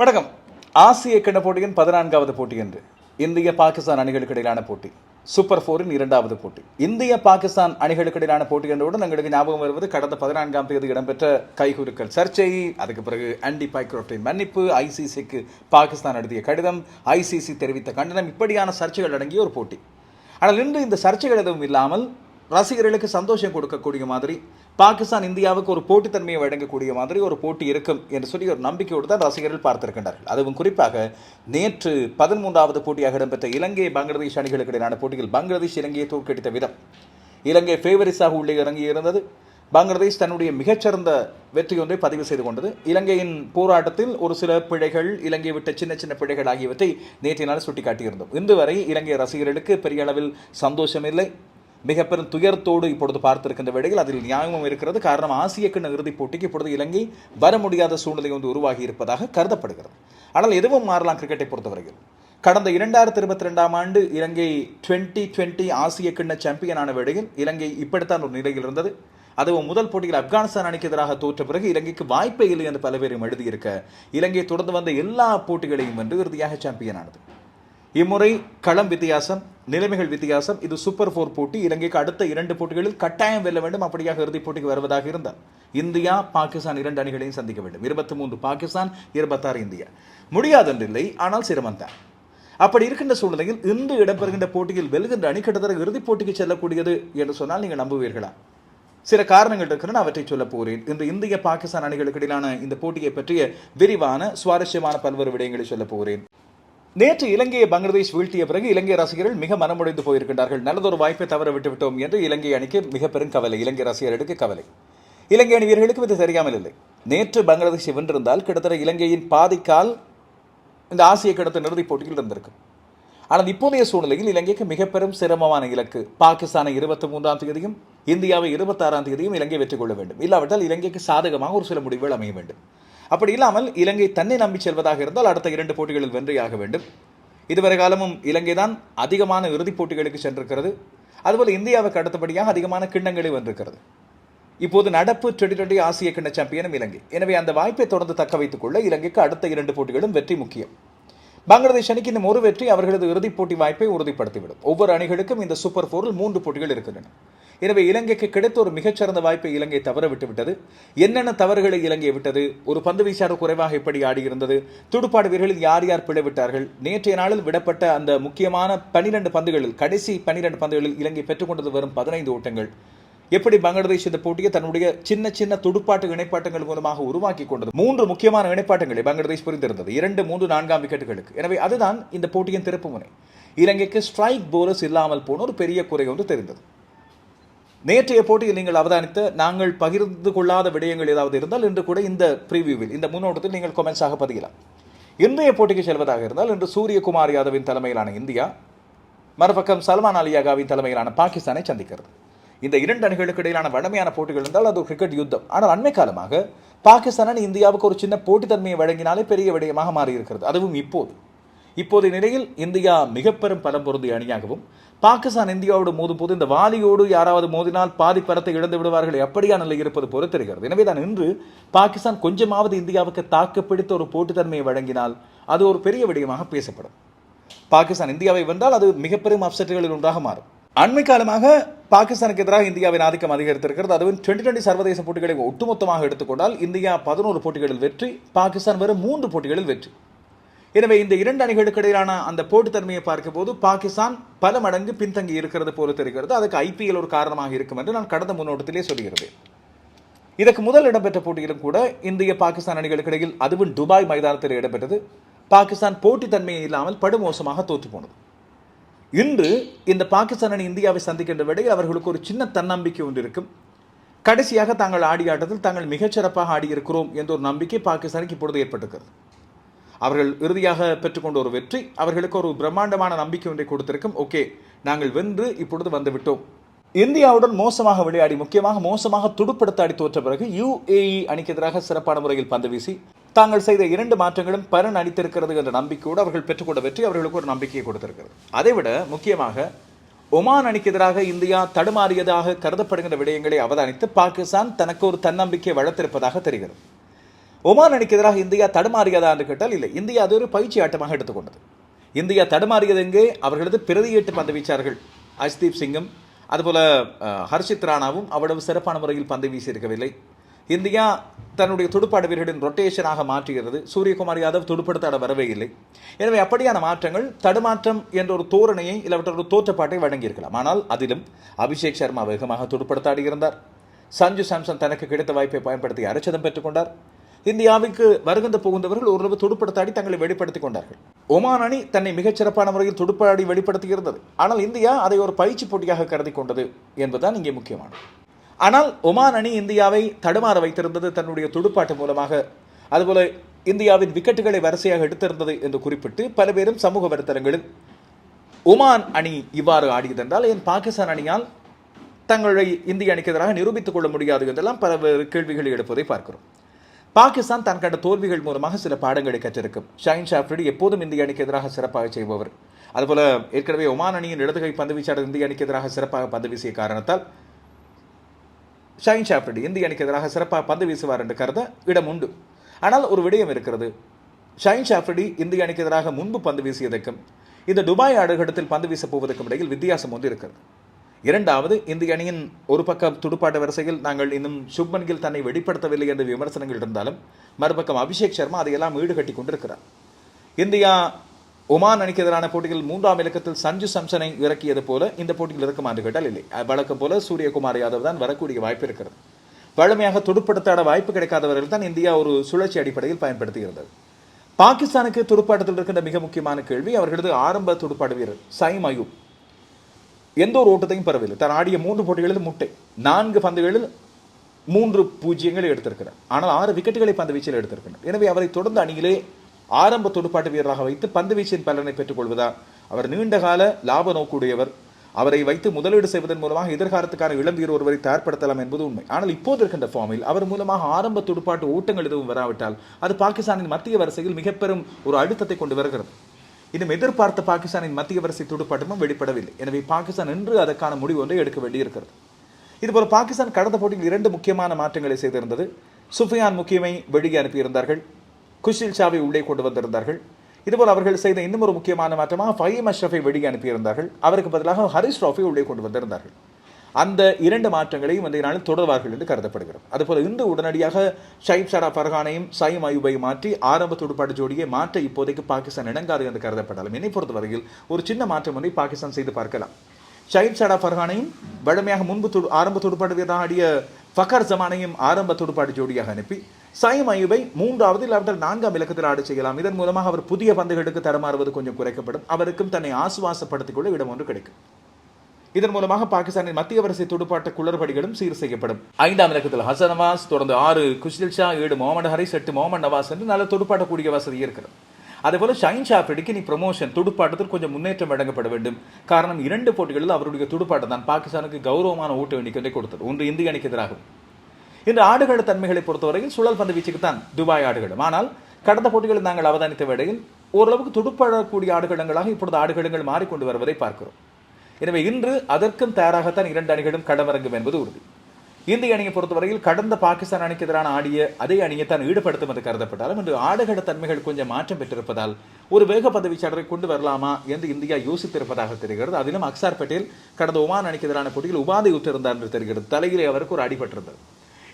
வணக்கம். ஆசிய கிண்ண போட்டியின் பதினான்காவது போட்டி என்று இந்திய பாகிஸ்தான் அணிகளுக்கு இடையிலான போட்டி. சூப்பர் ஃபோரின் இரண்டாவது போட்டி. இந்திய பாகிஸ்தான் அணிகளுக்கு இடையிலான போட்டி என்றவுடன் எங்களுக்கு ஞாபகம் வருவது கடந்த பதினான்காம் தேதி இடம்பெற்ற கைகுலுக்கல் சர்ச்சை. அதுக்கு பிறகு ஆண்டி பைக்ரோட்டின் மன்னிப்பு ஐசிசிக்கு பாகிஸ்தான் எழுதிய கடிதம் ஐசிசி தெரிவித்த கண்டனம் இப்படியான சர்ச்சைகள் அடங்கிய ஒரு போட்டி. ஆனால் இன்று இந்த சர்ச்சைகள் எதுவும் இல்லாமல் ரசிகர்களுக்கு சந்தோஷம் கொடுக்கக்கூடிய மாதிரி பாகிஸ்தான் இந்தியாவுக்கு ஒரு போட்டித்தன்மையை வழங்கக்கூடிய மாதிரி ஒரு போட்டி இருக்கும் என்று சொல்லி ஒரு நம்பிக்கையோடு தான் ரசிகர்கள் பார்த்திருக்கின்றார்கள். அதுவும் குறிப்பாக நேற்று பதிமூன்றாவது போட்டியாக இடம்பெற்ற இலங்கை பங்களாதேஷ் அணிகளுக்கு இடையிலான போட்டியில் பங்களாதேஷ் இலங்கையை தோற்கடித்த விதம். இலங்கை ஃபேவரிஸாக உள்ளே இறங்கி இருந்தது பங்களாதேஷ் தன்னுடைய மிகச்சிறந்த வெற்றி ஒன்றை பதிவு செய்து கொண்டது. இலங்கையின் போராட்டத்தில் ஒரு சில பிழைகள் இலங்கை விட்ட சின்ன சின்ன பிழைகள் ஆகியவற்றை நேற்றைய நாள் சுட்டிக்காட்டியிருந்தோம். இன்று வரை இலங்கை ரசிகர்களுக்கு பெரிய அளவில் சந்தோஷம் இல்லை மிக பெரும் துயரத்தோடு இப்பொழுது பார்த்திருக்கின்ற வேளையில் அதில் நியாயமும் இருக்கிறது. காரணம் ஆசிய கிண்ண இறுதிப் போட்டிக்கு இப்பொழுது இலங்கை வர முடியாத சூழ்நிலை வந்து உருவாகி இருப்பதாக கருதப்படுகிறது. ஆனால் எதுவும் மாறலாம் கிரிக்கெட்டை பொறுத்தவரையில். கடந்த இரண்டாயிரத்தி இருபத்தி ரெண்டாம் ஆண்டு இலங்கை டுவெண்ட்டி டுவெண்ட்டி ஆசிய கிண்ண சாம்பியனான வேளையில் இலங்கை இப்படித்தான் ஒரு நிலையில் இருந்தது. அதுவும் முதல் போட்டியில் ஆப்கானிஸ்தான் அணிக்கு எதிராக தோற்ற பிறகு இலங்கைக்கு வாய்ப்பே இல்லை என்று பல பேரும் எழுதியிருக்க இலங்கை தொடர்ந்து வந்த எல்லா போட்டிகளையும் வென்று இறுதியாக சாம்பியனானது இம்முறை களம் வித்தியாசம். நிலைமைகள் வித்தியாசம். இது சூப்பர் ஃபோர் போட்டி. இலங்கைக்கு அடுத்த இரண்டு போட்டிகளில் கட்டாயம் வெல்ல வேண்டும். அப்படியாக இறுதிப் போட்டிக்கு வருவதாக இருந்தால் இந்தியா பாகிஸ்தான் இரண்டு அணிகளையும் சந்திக்க வேண்டும். இருபத்தி மூன்று பாகிஸ்தான் இருபத்தாறு இந்தியா. முடியாதென்றில்லை ஆனால் சிரமம் தான் அப்படி இருக்கின்ற சூழ்நிலையில் இன்று இடம்பெறுகின்ற போட்டியில் வெல்கின்ற அணி கிட்டத்தட்ட இறுதிப் போட்டிக்கு செல்லக்கூடியது என்று சொன்னால் நீங்கள் நம்புவீர்களா? சில காரணங்கள் இருக்கிறன அவற்றை சொல்ல போகிறேன். இன்று இந்திய பாகிஸ்தான் அணிகளுக்கு இடையிலான இந்த போட்டியை பற்றிய விரிவான சுவாரஸ்யமான பல்வேறு விடயங்களை சொல்ல போகிறேன். நேற்று இலங்கையை பங்களாதேஷ் வீழ்த்திய பிறகு இலங்கை ரசிகர்கள் மிக மனமுடைந்து போயிருக்கின்றார்கள். நல்லதொரு வாய்ப்பை தவற விட்டுவிட்டோம் என்று இலங்கை அணிக்கு மிக பெரும் கவலை இலங்கை ரசிகர்களுக்கு கவலை. இலங்கை அணி வீரர்களுக்கும் இது தெரியாமல் இல்லை. நேற்று பங்களாதேஷை வென்றிருந்தால் கிட்டத்தட்ட இலங்கையின் பாதிக்கால் இந்த ஆசிய கிடத்த இறுதிப் போட்டியில் இருந்திருக்கும். ஆனால் இப்போதைய சூழ்நிலையில் இலங்கைக்கு மிக பெரும் சிரமமான இலக்கு. பாகிஸ்தானை இருபத்தி மூன்றாம் தேதியும் இந்தியாவை இருபத்தாறாம் தேதியும் இலங்கை வெற்றி கொள்ள வேண்டும். இல்லாவிட்டால் இலங்கைக்கு சாதகமாக ஒரு சில முடிவுகள் அமைய வேண்டும். அப்படி இல்லாமல் இலங்கை தன்னை நம்பி செல்வதாக இருந்தால் அடுத்த இரண்டு போட்டிகளில் வென்றியாக வேண்டும். இதுவரை காலமும் இலங்கை தான் அதிகமான இறுதிப் போட்டிகளுக்கு சென்றிருக்கிறது. அதுபோல் இந்தியாவுக்கு அடுத்தபடியாக அதிகமான கிண்ணங்களை வென்றிருக்கிறது. இப்போது நடப்பு டுவெண்டி டுவெண்டி ஆசிய கிண்ண சாம்பியனும் இலங்கை. எனவே அந்த வாய்ப்பை தொடர்ந்து தக்க வைத்துக் கொள்ள இலங்கைக்கு அடுத்த இரண்டு போட்டிகளும் வெற்றி முக்கியம். பங்களாதேஷ் அணிக்கு இன்னும் ஒரு வெற்றி அவர்களது இறுதிப் போட்டி வாய்ப்பை உறுதிப்படுத்திவிடும். ஒவ்வொரு அணிகளுக்கும் இந்த சூப்பர் போரில் மூன்று போட்டிகள் இருக்கின்றன. எனவே இலங்கைக்கு கிடைத்த ஒரு மிகச்சிறந்த வாய்ப்பை இலங்கை தவற விட்டுவிட்டது. என்னென்ன தவறுகளை இலங்கை விட்டது? ஒரு பந்து வீச்சாளர் குறைவாக எப்படி ஆடியிருந்தது துடுப்பாடு வீரர்களில் யார் யார் பிழை விட்டார்கள்? நேற்றைய நாளில் விடப்பட்ட அந்த முக்கியமான பனிரெண்டு பந்துகளில் கடைசி பனிரெண்டு பந்துகளில் இலங்கை பெற்றுக்கொண்டது வரும் பதினைந்து ஓட்டங்கள். எப்படி பங்களாதேஷ் இந்த போட்டியை தன்னுடைய சின்ன சின்ன துடுப்பாட்டு இணைப்பாட்டங்கள் மூலமாக உருவாக்கி கொண்டது? மூன்று முக்கியமான இணைப்பாட்டங்களை பங்களாதேஷ் புரிந்திருந்தது. இரண்டு மூன்று நான்காம் விக்கெட்டுகளுக்கு. எனவே அதுதான் இந்த போட்டியின் திருப்பு முனை. இலங்கைக்கு ஸ்ட்ரைக் போலர்ஸ் இல்லாமல் போன ஒரு பெரிய குறை ஒன்று தெரிந்தது. நேற்றைய போட்டியில் நீங்கள் அவதானித்த நாங்கள் பகிர்ந்து கொள்ளாத விடயங்கள் ஏதாவது இருந்தால் இன்று கூட இந்த ப்ரீவியூவில் இந்த முன்னோட்டத்தில் நீங்கள் கொமெண்ட்ஸாக பதியலாம். இன்றைய போட்டிக்கு செல்வதாக இருந்தால் இன்று சூரியகுமார் யாதவின் தலைமையிலான இந்தியா மறுபக்கம் சல்மான் அலியாகாவின் தலைமையிலான பாகிஸ்தானை சந்திக்கிறது. இந்த இரண்டு அணிகளுக்கு இடையிலான வடமையான போட்டிகள் இருந்தால் அது ஒரு கிரிக்கெட் யுத்தம். ஆனால் அண்மை காலமாக பாகிஸ்தான் இந்தியாவுக்கு ஒரு சின்ன போட்டித்தன்மையை வழங்கினாலே பெரிய விடயமாக மாறியிருக்கிறது. அதுவும் இப்போது. இப்போதைய நிலையில் இந்தியா மிகப்பெரும் பலம் பொருந்திய அணியாகவும் பாகிஸ்தான் இந்தியாவோடு மோதும் போது இந்த வாலியோடு யாராவது மோதினால் பாதி பரத்தை இழந்து விடுவார்கள் எப்படியா நிலை இருப்பது போல தெரிகிறது. எனவே தான் இன்று பாகிஸ்தான் கொஞ்சமாவது இந்தியாவுக்கு தாக்குப்பிடித்த ஒரு போட்டித்தன்மையை வழங்கினால் அது ஒரு பெரிய விடயமாக பேசப்படும். பாகிஸ்தான் இந்தியாவை வென்றால் அது மிகப்பெரும் அப்செட்டுகளில் ஒன்றாக மாறும். அண்மை காலமாக பாகிஸ்தானுக்கு எதிராக இந்தியாவின் ஆதிக்கம் அதிகரித்திருக்கிறது. அதுவும் டுவெண்டி டுவெண்டி சர்வதேச போட்டிகளை ஒட்டுமொத்தமாக எடுத்துக்கொண்டால் இந்தியா பதினோரு போட்டிகளில் வெற்றி பாகிஸ்தான் வெறும் மூன்று போட்டிகளில் வெற்றி. எனவே இந்த இரண்டு அணிகளுக்கு இடையிலான அந்த போட்டித்தன்மையை பார்க்கும்போது பாகிஸ்தான் பல மடங்கு பின்தங்கி இருக்கிறது போல தெரிகிறது. அதுக்கு ஐபிஎல் ஒரு காரணமாக இருக்கும் என்று நான் கடந்த முன்னோட்டத்திலே சொல்கிறேன் இதற்கு முதல் இடம்பெற்ற போட்டியிலும் கூட இந்திய பாகிஸ்தான் அணிகளுக்கு இடையில் அதுவும் துபாய் மைதானத்தில் இடம்பெற்றது. பாகிஸ்தான் போட்டித்தன்மையை இல்லாமல் படுமோசமாக தோற்று போனது இன்று இந்த பாகிஸ்தான் அணி இந்தியாவை சந்திக்கின்ற விடையில் அவர்களுக்கு ஒரு சின்ன தன்னம்பிக்கை ஒன்று இருக்கும். கடைசியாக தாங்கள் ஆடிய ஆட்டத்தில் தாங்கள் மிகச்சிறப்பாக ஆடியிருக்கிறோம் என்ற ஒரு நம்பிக்கை பாகிஸ்தானுக்கு இப்பொழுது ஏற்பட்டிருக்கிறது. அவர்கள் இறுதியாக பெற்றுக்கொண்ட ஒரு வெற்றி. அவர்களுக்கு ஒரு பிரம்மாண்டமான நம்பிக்கை ஒன்றை கொடுத்திருக்கும். ஓகே நாங்கள் வென்று இப்பொழுது வந்துவிட்டோம். இந்தியாவுடன் மோசமாக விளையாடி முக்கியமாக மோசமாக துடுப்படுத்த அடி தோற்ற பிறகு யுஏஇ அணிக்கு எதிராக சிறப்பான முறையில் பந்து வீசி தாங்கள் செய்த இரண்டு மாற்றங்களும் பலன் அளித்திருக்கிறது என்ற நம்பிக்கையோடு அவர்கள் பெற்றுக்கொண்ட வெற்றி அவர்களுக்கு ஒரு நம்பிக்கையை கொடுத்திருக்கிறது. அதைவிட முக்கியமாக ஒமான் அணிக்கு எதிராக இந்தியா தடுமாறியதாக கருதப்படுகின்ற விடயங்களை அவதானித்து பாகிஸ்தான் தனக்கு ஒரு தன்னம்பிக்கை வளர்த்திருப்பதாக தெரிகிறது. ஒமான் அணிக்கு எதிராக இந்தியா தடுமாறியதா என்று கேட்டால் இல்லை. இந்தியா அது ஒரு பயிற்சி ஆட்டமாக எடுத்துக்கொண்டது. இந்தியா தடுமாறியது எங்கே? அவர்களது பிரதியீட்டு பந்து வீச்சார்கள் அஸ்தீப் சிங்கும் அதுபோல ஹர்ஷித் ராணாவும் அவ்வளவு சிறப்பான முறையில் பந்து வீசியிருக்கவில்லை. இந்தியா தன்னுடைய துடுப்பாடு வீரர்களின் ரொட்டேஷனாக மாற்றுகிறது சூரியகுமார் யாதவ் துடுப்படுத்தாட வரவே இல்லை. எனவே அப்படியான மாற்றங்கள் தடுமாற்றம் என்ற ஒரு தோரணையை இல்லாவிட்ட ஒரு தோற்றப்பாட்டை வழங்கியிருக்கலாம். ஆனால் அதிலும் அபிஷேக் சர்மா வேகமாக துடுப்படுத்தாடி இருந்தார். சஞ்சு சாம்சன் தனக்கு கிடைத்த வாய்ப்பை பயன்படுத்தி அரைச்சதம் பெற்றுக்கொண்டார் இந்தியாவுக்கு வருகின்ற புகுந்தவர்கள் ஓரளவு துடுப்படுத்தாடி தங்களை வெளிப்படுத்திக் கொண்டார்கள். ஒமான் அணி தன்னை மிகச்சிறப்பான முறையில் துடுப்பாடி வெளிப்படுத்தியிருந்தது. ஆனால் இந்தியா அதை ஒரு பயிற்சி போட்டியாக கருதி கொண்டது என்பதுதான் இங்கே முக்கியமானது. ஆனால் ஒமான் அணி இந்தியாவை தடுமாற வைத்திருந்தது தன்னுடைய துடுப்பாட்டு மூலமாக. அதுபோல இந்தியாவின் விக்கெட்டுகளை வரிசையாக எடுத்திருந்தது என்று குறிப்பிட்டு பல பேரும் சமூக வலைத்தளங்களில் ஒமான் அணி இவ்வாறு ஆடியதென்றால் ஏன் பாகிஸ்தான் அணியால் தங்களை இந்திய அணிக்கு எதிராக நிரூபித்துக் கொள்ள முடியாது? என்றெல்லாம் பல கேள்விகளை எடுப்பதை பார்க்கிறோம். பாகிஸ்தான் தான் கண்ட தோல்விகள் மூலமாக சில பாடங்களை கற்றிருக்கும். ஷாயின் ஷாஃப்ரிடி எப்போதும் இந்திய அணிக்கு எதிராக சிறப்பாக செய்பவர். அதுபோல ஏற்கனவே ஒமான் அணியின் இடதுகை பந்து வீச்சாளர் இந்திய அணிக்கு எதிராக சிறப்பாக பந்து வீசிய காரணத்தால் ஷாயின் ஷாஃப்ரிடி இந்திய அணிக்கு எதிராக சிறப்பாக பந்து வீசுவார் என்று கருத இடம் உண்டு. ஆனால் ஒரு விடயம் இருக்கிறது. ஷாயின் ஷாஃப்ரிடி இந்திய அணிக்கு எதிராக முன்பு பந்து வீசியதற்கும் இந்த துபாய் ஆடுகளத்தில் பந்து வீசப் போவதற்கும் இடையில் வித்தியாசம் ஒன்று இருக்கிறது. இரண்டாவது இந்திய அணியின் ஒரு பக்கம் துடுப்பாட்ட வரிசையில் நாங்கள் இன்னும் சுப்மன் கில் தன்னை வெளிப்படுத்தவில்லை என்ற விமர்சனங்கள் இருந்தாலும் மறுபக்கம் அபிஷேக் சர்மா அதையெல்லாம் ஈடுகட்டி கொண்டிருக்கிறார். இந்தியா ஒமான் அணிக்கு எதிரான போட்டியில் மூன்றாம் இலக்கத்தில் சஞ்சு சம்சனை இறக்கியது போல இந்த போட்டியில் இருக்குமா என்று கேட்டால் இல்லை. வழக்கம் போல சூரியகுமார் யாதவ் தான் வரக்கூடிய வாய்ப்பு இருக்கிறது. வழமையாக துடுப்படுத்தாட வாய்ப்பு கிடைக்காதவர்கள் தான் இந்தியா ஒரு சுழற்சி அடிப்படையில் பயன்படுத்துகிறது. பாகிஸ்தானுக்கு துடுப்பாட்டத்தில் இருக்கின்ற மிக முக்கியமான கேள்வி அவர்களது ஆரம்ப துடுப்பாட்ட வீரர் சைம் அயூப். எந்த ஒரு ஓட்டத்தையும் பெறவில்லை. தான் ஆடிய மூன்று போட்டிகளில் முட்டை. நான்கு பந்துகளில் மூன்று பூஜ்ஜியங்களை எடுத்திருக்கிறார். ஆனால் ஆறு விக்கெட்டுகளை பந்து வீச்சில் எடுத்திருக்கிறார். எனவே அவரை தொடர்ந்து அணியிலே ஆரம்ப துடுப்பாட்டு வீரராக வைத்து பந்து வீச்சின் பலனை பெற்றுக்கொள்வதா? அவர் நீண்டகால லாப நோக்குடையவர். அவரை வைத்து முதலீடு செய்வதன் மூலமாக எதிர்காலத்துக்கான இளம் வீரர் ஒருவரை தயார்படுத்தலாம் என்பது உண்மை. ஆனால் இப்போது இருக்கின்ற ஃபார்மில் அவர் மூலமாக ஆரம்ப துடுப்பாட்டு ஓட்டங்கள் எதுவும் வராவிட்டால் அது பாகிஸ்தானின் மத்திய வரிசையில் மிக பெரும் ஒரு அழுத்தத்தை கொண்டு வருகிறது. இன்னும் எதிர்பார்த்த பாகிஸ்தானின் மத்திய வரிசை துடுப்பாட்டமும் வெளிப்படவில்லை. எனவே பாகிஸ்தான் இன்று அதற்கான முடிவு ஒன்றை எடுக்க வேண்டியிருக்கிறது. இதுபோல் பாகிஸ்தான் கடந்த போட்டியில் இரண்டு முக்கியமான மாற்றங்களை செய்திருந்தது. சுஃபியான் முக்கியமை வெளியே அனுப்பியிருந்தார்கள். குஷில் ஷாவை உள்ளே கொண்டு வந்திருந்தார்கள். இதுபோல் அவர்கள் செய்த இன்னும் ஒரு முக்கியமான மாற்றமாக ஃபஹீம் அஷ்ரஃபை வெளியே அனுப்பியிருந்தார்கள். அவருக்கு பதிலாக ஹரிஸ் ராஃபை உள்ளே கொண்டு வந்திருந்தார்கள். அந்த இரண்டு மாற்றங்களையும் வந்து நாளில் தொடர்வார்கள் என்று கருதப்படுகிறது. அதுபோல இன்று உடனடியாக ஷைப் ஷரா ஃபர்ஹானையும் சைம் அயூபை மாற்றி ஆரம்ப துடுப்பாட்டு ஜோடியை மாற்ற இப்போதைக்கு பாகிஸ்தான் இணங்காது என்று கருதப்பட்டாலும் என்னை பொறுத்தவரையில் ஒரு சின்ன மாற்றம் ஒன்றை பாகிஸ்தான் செய்து பார்க்கலாம். ஷஹீப் ஷடா ஃபர்ஹானையும் வழமையாக முன்பு துடு ஆரம்ப துடுப்பாட்டு வீரராக ஆடிய ஃபக்கர் ஜமானையும் ஆரம்ப துடுப்பாட்டு ஜோடியாக அனுப்பி சாயம் அயூபை மூன்றாவது இல்லாவிட்டால் நான்காம் இலக்கத்தில் ஆட செய்யலாம். இதன் மூலமாக அவர் புதிய பந்துகளுக்கு தரமாறுவது கொஞ்சம் குறைக்கப்படும். அவருக்கும் தன்னை ஆசுவாசப்படுத்திக் கொள்ள இடம் ஒன்று கிடைக்கும். இதன் மூலமாக பாகிஸ்தானின் மத்திய வரிசை துடுப்பாட்ட குளறுபடிகளும் சீர் செய்யப்படும். ஐந்தாம் இலக்கத்தில் ஹசன் நவாஸ் தொடர்ந்து ஆறு குஷில் ஷா ஏழு முகமது ஹரிஸ் எட்டு முகமது நவாஸ் என்று நல்ல துடுப்பாட்டக்கூடிய வசதி இருக்கிறது அதேபோல ஷைன் ஷாஃப்ரிடிக்கு நீ ப்ரொமோஷன் துடுப்பாட்டத்தில் கொஞ்சம் முன்னேற்றம் வழங்கப்பட வேண்டும். காரணம் இரண்டு போட்டிகளில் அவருடைய துடுப்பாட்டம் தான் பாகிஸ்தானுக்கு கௌரவமான ஓட்டு எண்ணிக்கை கொடுத்தது. ஒன்று இந்திய அணிக்கு எதிராகும். இந்த ஆடுகள தன்மைகளை பொறுத்தவரையில் சுழல் பந்து வீச்சுக்கு தான் துபாய் ஆடுகளும். ஆனால் கடந்த போட்டிகளில் நாங்கள் அவதானித்த வேளையில் ஓரளவுக்கு துடுப்பாடக்கூடிய ஆடுகளங்களாக இப்பொழுது ஆடுகளங்கள் மாறிக்கொண்டு வருவதை பார்க்கிறோம். எனவே இன்று அதற்கும் தயாராகத்தான் இரண்டு அணிகளும் களமிறங்கும் என்பது உறுதி. இந்திய அணியை பொறுத்தவரையில் கடந்த பாகிஸ்தான் அணிக்கு எதிரான ஆடிய அதே அணியை தான் ஈடுபடுத்தும் என்று கருதப்பட்டாலும் இன்று ஆடுகள தன்மைகள் கொஞ்சம் மாற்றம் பெற்றிருப்பதால் ஒரு வேக பதவிச்சாளரை கொண்டு வரலாமா என்று இந்தியா யோசித்திருப்பதாக தெரிகிறது. அதிலும் அக்சார் பட்டேல் கடந்த ஒமான் அணிக்கு எதிரான போட்டியில் உபாதை உற்றிருந்தார் என்று தெரிகிறது. தலையிலே அவருக்கு ஒரு அடிபட்டிருந்தது.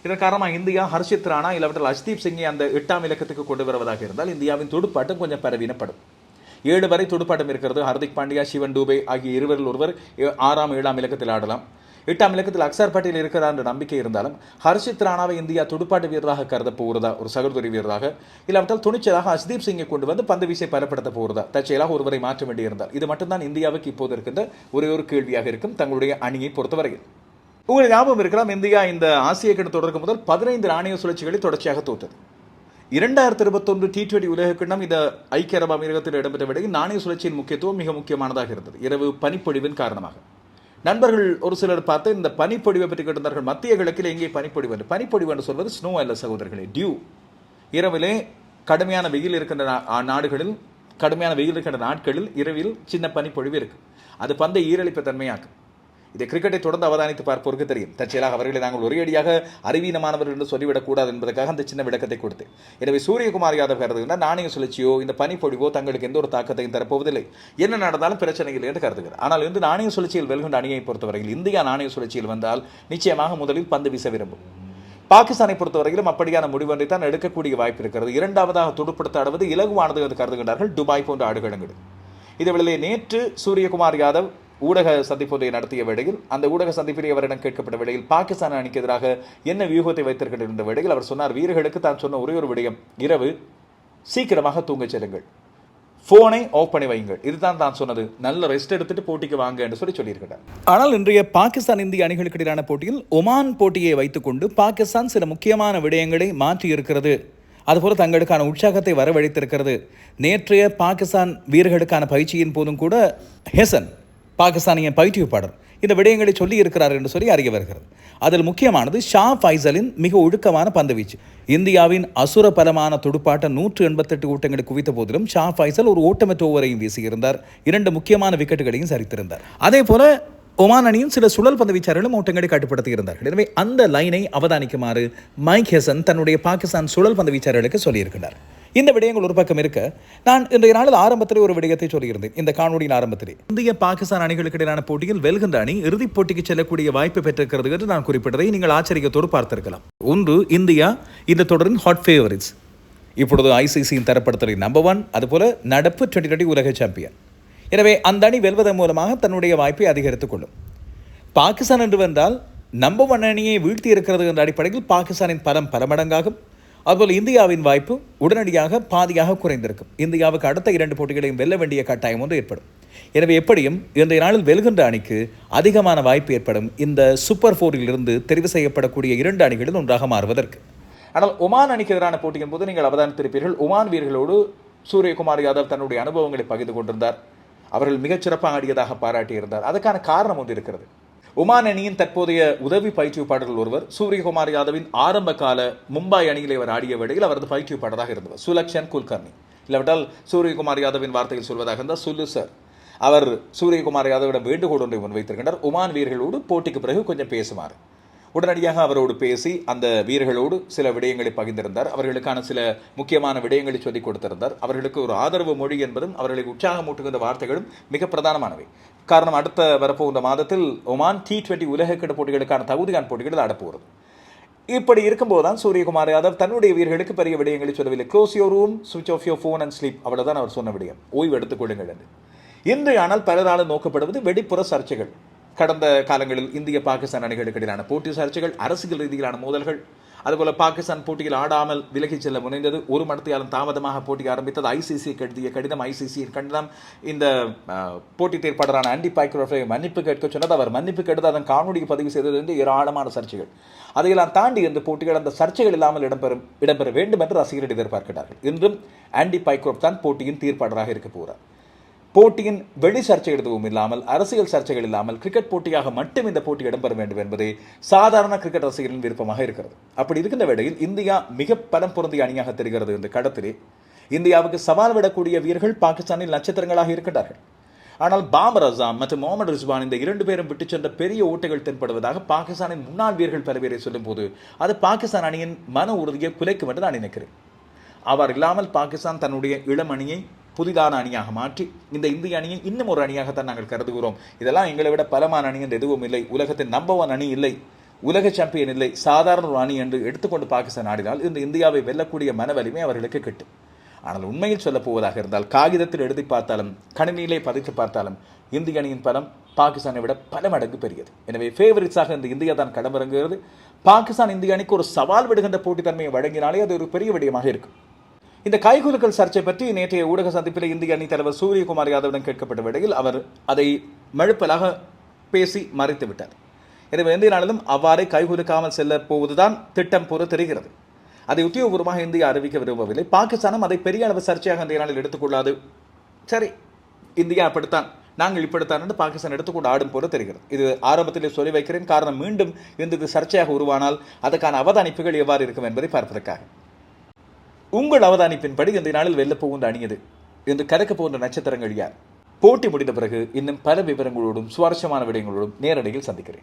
இதன் காரணமாக இந்தியா ஹர்ஷித் ராணா இல்லாவிட்டால் அஷ்தீப் சிங்கை அந்த எட்டாம் இலக்கத்துக்கு கொண்டு வருவதாக இருந்தால் இந்தியாவின் துடுப்பாட்டம் கொஞ்சம் பரவீனப்படும். ஏழு வரை துடுப்பாட்டம் இருக்கிறது. ஹர்திக் பாண்டியா சிவன் டூபே ஆகிய இருவரில் ஒருவர் ஏ- ஆறாம் ஏழாம் இலக்கத்தில் ஆடலாம். எட்டாம் இலக்கத்தில் அக்சர் பட்டேல் இருக்கிறார் என்ற நம்பிக்கை இருந்தாலும் ஹர்ஷித் ராணாவை இந்தியா துடுப்பாட்ட வீரராக கருத போகிறதா? ஒரு சகோதரி வீரராக. இல்லாவிட்டால் துணிச்சலாக அஸ்தீப் சிங்கை கொண்டு வந்து பந்து வீசை பலப்படுத்த போகிறதா? தற்செயலாக ஒருவரை மாற்ற வேண்டியிருந்தால். இது மட்டும்தான் இந்தியாவுக்கு இப்போது இருக்கின்ற ஒரே ஒரு கேள்வியாக இருக்கும். தங்களுடைய அணியை பொறுத்தவரையில். உங்களுக்கு ஞாபகம் இருக்கலாம் இந்தியா இந்த ஆசிய கிட்ட தொடருக்கு முதல் பதினைந்து ராணுவ சுழற்சிகளை தொடர்ச்சியாக தோற்றது. இரண்டாயிரத்தி இருபத்தொன்று டி டுவெண்டி உலக கிண்ணம் இந்த ஐக்கிய அரபு அமீரகத்தில் இடம்பெற்ற விடையில் நாணய சுழற்சியின் முக்கியத்துவம் மிக முக்கியமானதாக இருந்தது. இரவு பனிப்பொழிவின் காரணமாக. நண்பர்கள் ஒரு சிலர் பார்த்து இந்த பனிப்பொழிவை பற்றி கேட்டிருந்தார்கள். மத்திய கிழக்கில் எங்கே பனிப்பொழிவு என்று. பனிப்பொழிவு என்று சொல்வது ஸ்னோ அல்ல சகோதரர்களே டியூ இரவிலே கடுமையான வெயில் இருக்கின்ற நா- நாடுகளில் கடுமையான வெயில் இருக்கின்ற நாட்களில் இரவில் சின்ன பனிப்பொழிவு இருக்கு. அது பந்தை ஈரழிப்பு தன்மையாக்கும். இதை கிரிக்கெட்டை தொடர்ந்து அவதானித்து பார்ப்போருக்கு தெரியும். தற்செயலாக அவர்களை நாங்கள் ஒரேடியாக அறிவீனமானவர்கள் என்று சொல்லிவிடக்கூடாது என்பதற்காக அந்த சின்ன விளக்கத்தை கொடுத்து எனவே சூரியகுமார் யாதவ் கருதுகின்ற நாணய சுழற்சியோ இந்த பனிப்பொழிவோ தங்களுக்கு எந்த ஒரு தாக்கத்தையும் தரப்போவதில்லை. என்ன நடந்தாலும் பிரச்சனை இல்லை என்று கருதுகிறார் ஆனால் இந்த நாணய சுழற்சியில் வெல்கின்ற அணியை பொறுத்தவரையில் இந்தியா நாணய சுழற்சியில் வந்தால் நிச்சயமாக முதலில் பந்து வீச விரும்பும். பாகிஸ்தானை பொறுத்தவரையிலும் அப்படியான முடிவொன்றை தான் எடுக்கக்கூடிய வாய்ப்பு இருக்கிறது. இரண்டாவதாக துடுப்படுத்த ஆடுவது இலகுவானது என்று கருதுகின்றார்கள். துபாய் போன்ற ஆடுகளங்கள் இதேவேளை நேற்று சூரியகுமார் யாதவ் ஊடக சந்திப்பொன்றை நடத்திய வேளையில் அந்த ஊடக சந்திப்பிலே அவரிடம் கேட்கப்பட்ட வேளையில் பாகிஸ்தான் அணிக்கு எதிராக என்ன வியூகத்தை வைத்திருக்கின்ற வேளையில் அவர் சொன்னார் வீரர்களுக்கு தான் சொன்ன ஒரே ஒரு விடயம் இரவு சீக்கிரமாக தூங்கச் செல்லுங்கள். ஃபோனை ஆஃப் பண்ணி வையுங்கள். இதுதான் தான் சொன்னது. நல்ல ரெஸ்ட் எடுத்துட்டு போட்டிக்கு வாங்க என்று சொல்லி சொல்லியிருக்கிறார். ஆனால் இன்றைய பாகிஸ்தான் இந்திய அணிகளுக்கு இடையிலான போட்டியில் ஒமான் போட்டியை வைத்துக்கொண்டு பாகிஸ்தான் சில முக்கியமான விடயங்களை மாற்றி இருக்கிறது அதுபோல தங்களுக்கான உற்சாகத்தை வரவழைத்திருக்கிறது. நேற்றைய பாகிஸ்தான் வீரர்களுக்கான பயிற்சியின் போதும் கூட ஹெசன் பாகிஸ்தானிய பயிற்றுவிப்பாளர் இந்த விடயங்களை சொல்லி இருக்கிறார் என்று சொல்லி அறிய வருகிறது. அதில் முக்கியமானது ஷா ஃபைசலின் மிக ஒழுக்கமான பந்துவீச்சு இந்தியாவின் அசுர பலமான துடுப்பாட்ட நூற்று எண்பத்தெட்டு ஓட்டங்களை குவித்த போதிலும் ஷா ஃபைசல் ஒரு ஓட்டமற்ற ஓவரையும் வீசியிருந்தார். இரண்டு முக்கியமான விக்கெட்டுகளையும் சரித்திருந்தார். அதே போல ஒமான் அணியும் சில சுழல் பந்து வீச்சாளர்களும் ஓட்டங்களை கட்டுப்படுத்தி இருந்தார்கள் எனவே அந்த லைனை அவதானிக்குமாறு மைக் ஹெசன் தன்னுடைய பாகிஸ்தான் சுழல் பந்து வீச்சாளர்களுக்கு சொல்லியிருக்கிறார். இந்த விடயங்கள் ஒரு பக்கம் இருக்க. நான் இன்றைய நாளில் ஆரம்பத்திலே ஒரு விடயத்தை சொல்லியிருந்தேன். இந்த காணொலியின் ஆரம்பத்திலே. இந்திய பாகிஸ்தான் அணிகளுக்கு இடையிலான போட்டியில் வெல்கின்ற அணி இறுதிப் போட்டிக்கு செல்லக்கூடிய வாய்ப்பு பெற்றிருக்கிறது என்று நான் குறிப்பிட்டதை நீங்கள் ஆச்சரியத்தோடு பார்த்திருக்கலாம். ஒன்று இந்தியா இந்த தொடரின் ஹாட் ஃபேவரிட்ஸ் இப்பொழுது ஐசிசியின் தரப்படுத்தலின் நம்பர் ஒன் அதுபோல நடப்பு டுவெண்ட்டி டுவெண்ட்டி உலக சாம்பியன் எனவே அந்த அணி வெல்வதன் மூலமாக தன்னுடைய வாய்ப்பை அதிகரித்துக் கொள்ளும். பாகிஸ்தான் என்று வந்தால் நம்பர் ஒன் அணியை வீழ்த்தி இருக்கிறது என்ற அடிப்படையில் பாகிஸ்தானின் பலம் பல மடங்காகும். அதுபோல் இந்தியாவின் வாய்ப்பு உடனடியாக பாதியாக குறைந்திருக்கும். இந்தியாவுக்கு அடுத்த இரண்டு போட்டிகளையும் வெல்ல வேண்டிய கட்டாயம் ஒன்று ஏற்படும். எனவே எப்படியும் இன்றைய நாளில் வெல்கின்ற அணிக்கு அதிகமான வாய்ப்பு ஏற்படும். இந்த சூப்பர் ஃபோரில் இருந்து தெரிவு செய்யப்படக்கூடிய இரண்டு அணிகளில் ஒன்றாக மாறுவதற்கு. ஆனால் ஒமான் அணிக்கு எதிரான போட்டியின் போது நீங்கள் அவதானித்திருப்பீர்கள். ஒமான் வீரர்களோடு சூரியகுமார் யாதவ் தன்னுடைய அனுபவங்களை பகிர்ந்து கொண்டிருந்தார். அவர்கள் மிகச்சிறப்பாக ஆடியதாக பாராட்டியிருந்தார். அதுக்கான காரணம் ஒன்று இருக்கிறது. ஒமான் அணியின் தற்போதைய உதவி பயிற்றுவிப்பாளர்கள் ஒருவர் சூரியகுமார் யாதவின் ஆரம்ப கால மும்பை அணியில் இவர் ஆடிய வேளையில் அவரது பயிற்றுவிப்பாளராக இருந்தவர் சுலக்ஷன் குல்கர்னி இல்லாவிட்டால் சூரியகுமார் யாதவின் வார்த்தையில் சொல்வதாக இருந்தால் சுல்லு சார். அவர் சூரியகுமார் யாதவிடம் வேண்டுகோள் ஒன்றை முன்வைத்திருக்கின்றார். ஒமான் வீரர்களோடு போட்டிக்கு பிறகு கொஞ்சம் பேசுமாறு. உடனடியாக அவரோடு பேசி அந்த வீரர்களோடு சில விடயங்களை பகிர்ந்திருந்தார். அவர்களுக்கான சில முக்கியமான விடயங்களை சொல்லிக் கொடுத்திருந்தார். அவர்களுக்கு ஒரு ஆதரவு மொழி என்பதும் அவர்களை உற்சாகமூட்டுகின்ற வார்த்தைகளும் மிக பிரதானமானவை. காரணம் அடுத்த வரப்போகின்ற மாதத்தில் ஒமான் டி டுவெண்ட்டி உலகக்கிட போட்டிகளுக்கான தகுதியான போட்டிகள் நடப்போகிறது இப்படி இருக்கும்போது தான் சூரியகுமார் யாதவ் தன்னுடைய வீரர்களுக்கு பெரிய விடயங்களை சொல்லவில்லை close your room switch off your phone and sleep அவ்வளோதான் அவர் சொன்ன விடயம் ஓய்வு எடுத்துக் கொள்ளுங்கள் என்று இன்று ஆனால் பலராலும் நோக்கப்படுவது வெடிப்புற சர்ச்சைகள் கடந்த காலங்களில் இந்திய பாகிஸ்தான் அணிகளுக்கு இடையிலான போட்டி சர்ச்சைகள் அரசியல் ரீதியிலான மோதல்கள் அதுபோல பாகிஸ்தான் போட்டியில் ஆடாமல் விலகிச் செல்ல முனைந்தது. ஒரு மடத்தையாலும் தாமதமாக போட்டி ஆரம்பித்தது. ஐசிசி எழுதிய கடிதம் ஐசிசியின் கடிதம். இந்த போட்டித் ஏற்பாளரான ஆண்டி பாய்க்ரோஃபை மன்னிப்பு கேட்க சொன்னது. அவர் மன்னிப்பு கேட்டது அதன் காணொலிக்கு பதிவு செய்தது என்று ஏராளமான சர்ச்சைகள். அதையெல்லாம் தாண்டி இந்த போட்டிகள் அந்த சர்ச்சைகள் இல்லாமல் இடம்பெறும் இடம்பெற வேண்டும் என்று ரசிகர்கள் எதிர்பார்க்கிறார்கள். இன்றும் ஆண்டி பைக்ரோப் தான் போட்டியின் தீர்ப்பாளராக இருக்க போகிறார். போட்டியின் வெளி சர்ச்சை எதுவும் இல்லாமல் அரசியல் சர்ச்சைகள் இல்லாமல் கிரிக்கெட் போட்டியாக மட்டும் இந்த போட்டி இடம்பெற வேண்டும் என்பதே சாதாரண கிரிக்கெட் ரசிகர்களின் விருப்பமாக இருக்கிறது. அப்படி இருக்கின்ற வேளையில் இந்தியா மிக பலம் பொருந்திய அணியாக தெரிகிறது இந்த கடத்திலே இந்தியாவுக்கு சவால் விடக்கூடிய வீரர்கள் பாகிஸ்தானில் நட்சத்திரங்களாக இருக்கின்றார்கள். ஆனால் பாபர் அசாம் மற்றும் முகமது ரிஸ்வான் இந்த இரண்டு பேரும் விட்டுச் சென்ற பெரிய ஓட்டைகள் தென்படுவதாக பாகிஸ்தானின் முன்னாள் வீரர்கள் பல பேரை சொல்லும்போது அது பாகிஸ்தான் அணியின் மன உறுதியை குலைக்கும் என்று நான் நினைக்கிறேன். அவர் இல்லாமல் பாகிஸ்தான் தன்னுடைய இளம் அணியை புதிதான அணியாக மாற்றி இந்த இந்திய அணியை இன்னும் ஒரு அணியாகத்தான் நாங்கள் கருதுகிறோம். இதெல்லாம் எங்களை விட பலமான அணி என்று எதுவும் இல்லை. உலகத்தின் நம்பர் ஒன் அணி இல்லை. உலக சாம்பியன் இல்லை. சாதாரண ஒரு அணி என்று எடுத்துக்கொண்டு பாகிஸ்தான் ஆடினால் இந்த இந்தியாவை வெல்லக்கூடிய மன வலிமை அவர்களுக்கு கிட்டும். ஆனால் உண்மையில் சொல்லப் போவதாக இருந்தால் காகிதத்தில் எழுதி பார்த்தாலும் கணினியிலே பதித்து பார்த்தாலும் இந்திய அணியின் பலம் பாகிஸ்தானை விட பல மடங்கு பெரியது. எனவே ஃபேவரிட்ஸாக இந்த இந்தியா தான் களமிறங்குகிறது. பாகிஸ்தான் இந்திய அணிக்கு ஒரு சவால் விடுகின்ற போட்டித்தன்மையை வழங்கினாலே அது ஒரு பெரிய விடயமாக இருக்கும். இந்த கைகுலுக்கல் சர்ச்சை பற்றி நேற்றைய ஊடக சந்திப்பில் இந்திய அணி தலைவர் சூரியகுமார் யாதவிடம் கேட்கப்பட்ட வேளையில் அவர் அதை மழுப்பலாக பேசி மறைத்து விட்டார். எனவே இந்திய நாளிலும் அவ்வாறே கைகுலுக்காமல் செல்ல போவதுதான் திட்டம் போல தெரிகிறது. அதை உத்தியோகபூர்வமாக இந்தியா அறிவிக்க விரும்பவில்லை. பாகிஸ்தானும் அதை பெரிய அளவு சர்ச்சையாக இந்திய நாளில் எடுத்துக்கொள்ளாது. சரி இந்தியா அப்படித்தான். நாங்கள் இப்படித்தான் என்று பாகிஸ்தான் எடுத்துக்கொண்டு ஆடும் போல தெரிகிறது. இது ஆரம்பத்திலே சொல்லி வைக்கிறேன். காரணம் மீண்டும் இந்த இது சர்ச்சையாக உருவானால் அதற்கான அவதானிப்புகள் எவ்வாறு இருக்கும் என்பதை பார்ப்பதற்காக. உங்கள் அவதானிப்பின்படி இந்த நாளில் வெல்ல போகின்ற அணியது. என்று கறக்க போகின்ற நட்சத்திரங்கள் யார்? போட்டி முடிந்த பிறகு இன்னும் பல விவரங்களோடும் சுவாரஸ்யமான விடயங்களோடும் நேரடியில் சந்திக்கிறேன்.